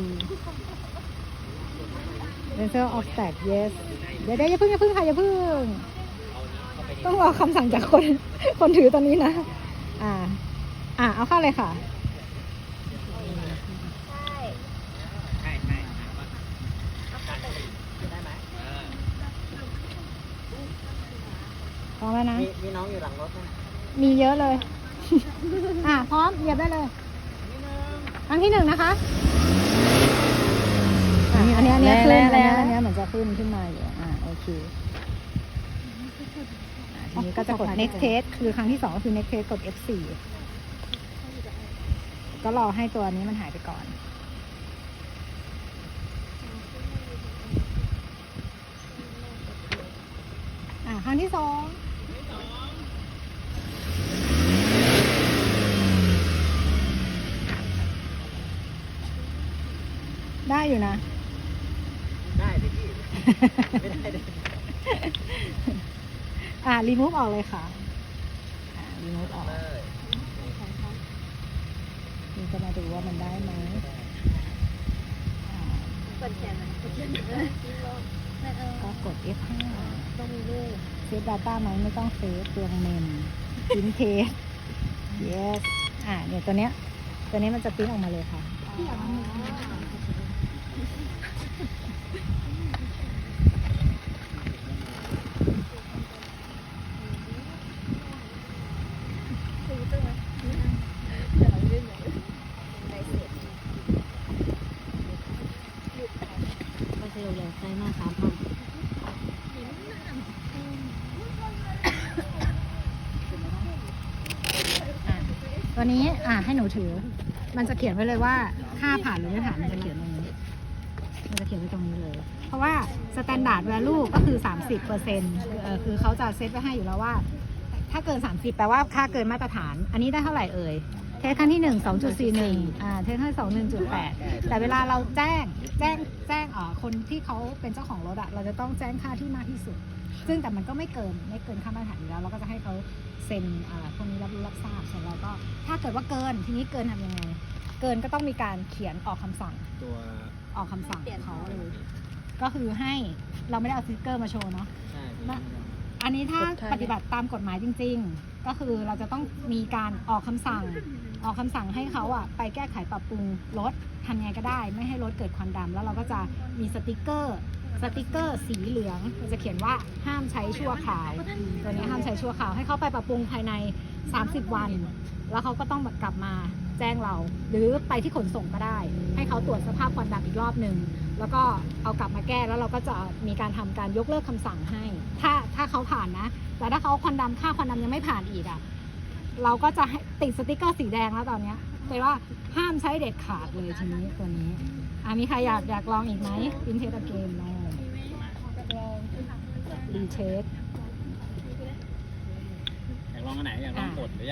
N Cancel of stack yes เดี๋ยวเดี๋ยวอย่าเพิ่งอย่าเพิ่งค่ะอย่าเพิ่ง ต้องรอคำสั่งจากคน คนถือตอนนี้นะ อ่า อ่าเอาเข้าเลยค่ะใช่ใช่ได้ไหมพร้อมแล้วนะ มีมีน้องอยู่หลังรถไหมมีเยอะเลย อ่าพร้อมเหยียบได้เลย ครั้งที่หนึ่งนะคะ อะอันเนี้ยอันเนี้ยขึ้นอันเนี้ยอันเนี้ยเหมือนจะขึ้นขึ้นมาอยู่อ่าโอเคอะทีนี้ก็จะกด next test คือครั้งที่สองก็คือ next test กด F4 ก็รอให้ตัวนี้มันหายไปก่อนอ่าครั้งที่สอง ได้อยู่นะ ได้ดิพี่ ไม่ได้เลยอ่ารีมูฟออกเลยค่ะอ่ารีมูฟออกเลยนี่จะมาดูว่ามันได้ไหมอ่าก็กด F5 ต้องมีลูกเซฟ Data ไหมไม่ต้องเซฟเปลืองเมมพิมพ์เทส yes อ่าเนี่ยตัวเนี้ย ตัวนี้มันจะปริ้นออกมาเลยค่ะ ก็จะเร็วๆใกล้มากครับพ่อ อะ ตัวนี้อ่าให้หนูถือ มันจะเขียนไว้เลยว่าค่าผ่านหรือไม่ผ่านมันจะเขียนตรงนี้มันจะเขียนไว้ตรงนี้เลย เพราะว่าสแตนดาร์ดแวลูก็คือ 30เปอร์เซ็นต์คือเขาจะเซตไว้ให้อยู่แล้วว่า ถ้าเกิน 30 แปลว่าค่าเกินมาตรฐาน อันนี้ได้เท่าไหร่เอ่ย เทสครั้งที่1 2.41อ่าเทสครั้งที่2 1.8แต่เวลาเราแจ้งแจ้งแจ้งเอ่อคนที่เขาเป็นเจ้าของรถอะเราจะต้องแจ้งค่าที่มากที่สุด ซึ่งแต่มันก็ไม่เกินไม่เกินค่ามาตรฐานอยู่แล้วเราก็จะให้เขาเซ็นอ่าพวกนี้รับรู้รับทราบส่วนเราก็ถ้าเกิดว่าเกินทีนี้เกินทำยังไง เกินก็ต้องมีการเขียนออกคำสั่ง ตัวออกคำสั่งเขาเลยก็คือให้เราไม่ได้เอาสติกเกอร์มาโชว์เนาะ ใช่นะอันนี้ถ้าปฏิบัติตามกฎหมายจริง ๆ ก็คือเราจะต้องมีการออกคำสั่ง ออกคำสั่งให้เขาอะไปแก้ไขปรับปรุงรถทำไงก็ได้ ไม่ให้รถเกิดควันดำแล้วเราก็จะมีสติกเกอร์สติกเกอร์สีเหลืองจะเขียนว่าห้ามใช้ชั่วคราว ตัวนี้ห้ามใช้ชั่วคราว ให้เขาไปปรับปรุงภายใน 30 วัน แล้วเขาก็ต้องกลับมาแจ้งเรา หรือไปที่ขนส่งก็ได้ ให้เขาตรวจสภาพควันดำอีกรอบหนึ่งแล้วก็เอากลับมาแก้แล้วเราก็จะมีการทำการยกเลิกคำสั่งให้ ถ้าถ้าเขาผ่านนะ แต่ถ้าเขาควันดำค่าควันดำยังไม่ผ่านอีกอะ เราก็จะให้ติดสติกเกอร์สีแดงแล้วตอนเนี้ยแปลว่าห้ามใช้เด็ดขาดเลยทีนี้ตัวนี้อะมีใครอยากอยากลองอีกไหมอินเทสเกมลองรีเช็ค อยากลองอันไหน อยากลองกดหรือ